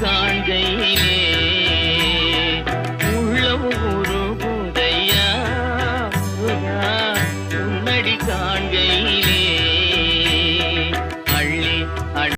காண்கையிலே உள்ளம் ஒரு புதையா உன்னடி காண்கையிலே